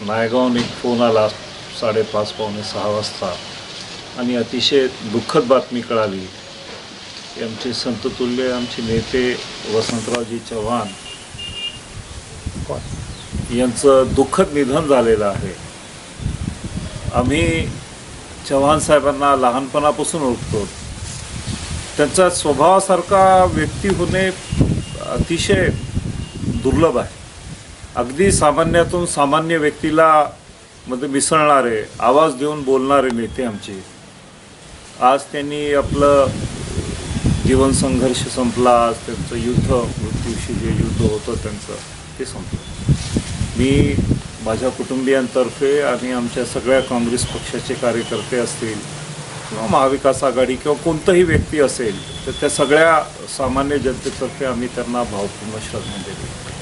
नायगावने phone आला साडेपाच पावणे सहा वाजता. आणि अतिशय दुःखद बातमी कळाली. की आमचे संततुल्य आमचे नेते वसंतरावजी चव्हाण यांचं दुःखद निधन झालेलं आहे. आम्ही चव्हाण साहेबांना लहानपणापासून ओळखतो. त्यांचा स्वभावासारखा व्यक्ती होणे अतिशय दुर्लभ आहे. अगदी सामान्यातून सामान्य व्यक्तीला मध्ये मिसळणारे आवाज देऊन बोलणारे नेते आमचे. आज त्यांनी आपलं जीवन संघर्ष संपला आज त्यांचं युद्ध मृत्यूशी जे युद्ध होतं त्यांचं ते संपलं. मी माझ्या कुटुंबियांतर्फे आणि आमच्या सगळ्या काँग्रेस पक्षाचे कार्यकर्ते असतील किंवा महाविकास आघाडी किंवा कोणतंही व्यक्ती असेल तर त्या सगळ्या सामान्य जनतेतर्फे आम्ही त्यांना भावपूर्ण श्रद्धांजली देतो.